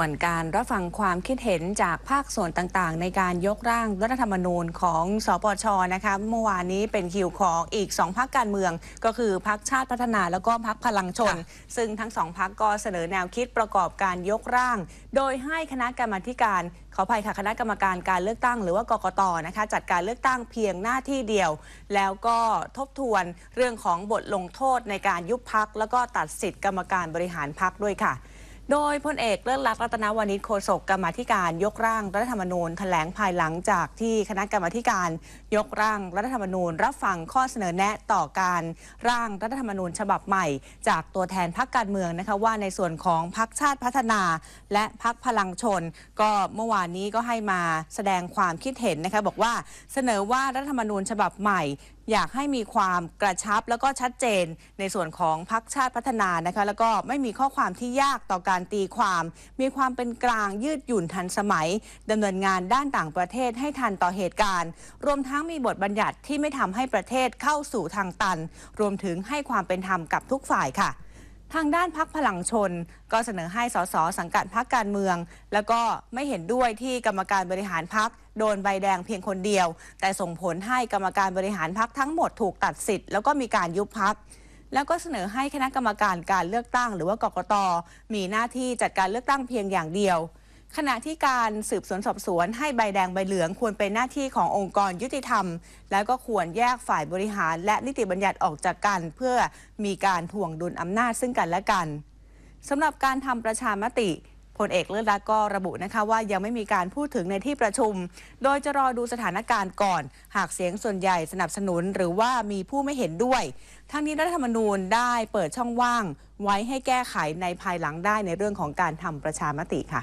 ส่วนการรับฟังความคิดเห็นจากภาคส่วนต่างๆ ในการยกร่างรัฐธรรมนูญของสปชนะคะเมื่อวานนี้เป็นคิวของอีก 2พักการเมือง ก็คือพักชาติพัฒนาแล้วก็พักพลังชน ซึ่งทั้งสองพักก็เสนอแนวคิดประกอบการยกร่าง โดยให้คณะกรรมาธิการขออภัยค่ะคณะกรรมการการเลือกตั้งหรือว่ากกตนะคะจัดการเลือกตั้งเพียงหน้าที่เดียว แล้วก็ทบทวนเรื่องของบทลงโทษในการยุบพักแล้วก็ตัดสิทธิ์กรรมการบริหารพักด้วยค่ะ โดยพลเอกเลิศลักษณ์รัตนวานิชโฆษกกรรมาธิการยกร่างรัฐธรรมนูญแถลงภายหลังจากที่คณะกรรมธิการยกร่างรัฐธรรมนูญ รับฟังข้อเสนอแนะต่อการร่างรัฐธรรมนูญฉบับใหม่ จากตัวแทนพรรคการเมืองนะคะว่าในส่วนของพรรคชาติพัฒนา และพรรคพลังชน ก็เมื่อวานนี้ก็ให้มาแสดงความคิดเห็นนะคะบอกว่าเสนอว่ารัฐธรรมนูญฉบับใหม่อยากให้มีความกระชับแล้วก็ชัดเจนในส่วนของพรรคชาติพัฒนานะคะแล้วก็ไม่มีข้อความที่ยากต่อการการตีความ มีความเป็นกลางยืดหยุ่นทันสมัยดำเนินงานด้านต่างประเทศให้ทันต่อเหตุการณ์ รวมทั้งมีบทบัญญัติที่ไม่ทำให้ประเทศเข้าสู่ทางตัน รวมถึงให้ความเป็นธรรมกับทุกฝ่ายค่ะทางด้านพักพลังชน ก็เสนอให้สสสังกัดพักการเมือง แล้วก็ไม่เห็นด้วยที่กรรมการบริหารพักโดนใบแดงเพียงคนเดียว แต่ส่งผลให้กรรมการบริหารพักทั้งหมดถูกตัดสิทธิ์แล้วก็มีการยุบพัก แล้วก็เสนอให้คณะกรรมการการเลือกตั้ง หรือว่ากกต มีหน้าที่จัดการเลือกตั้งเพียงอย่างเดียว ขณะที่การสืบสวนสอบสวนให้ใบแดงใบเหลืองควรเป็นหน้าที่ขององค์กรยุติธรรม แล้วก็ควรแยกฝ่ายบริหาร และนิติบัญญัติออกจากกัน เพื่อมีการถ่วงดุลอำนาจซึ่งกันและกันสำหรับการทำประชามติ พลเอกเลิศรักก็ระบุนะคะว่ายังไม่มีการพูดถึงในที่ประชุม โดยจะรอดูสถานการณ์ก่อน หากเสียงส่วนใหญ่สนับสนุนหรือว่ามีผู้ไม่เห็นด้วย ทั้งนี้รัฐธรรมนูญได้เปิดช่องว่าง ไว้ให้แก้ไขในภายหลังได้ในเรื่องของการทำประชามติค่ะ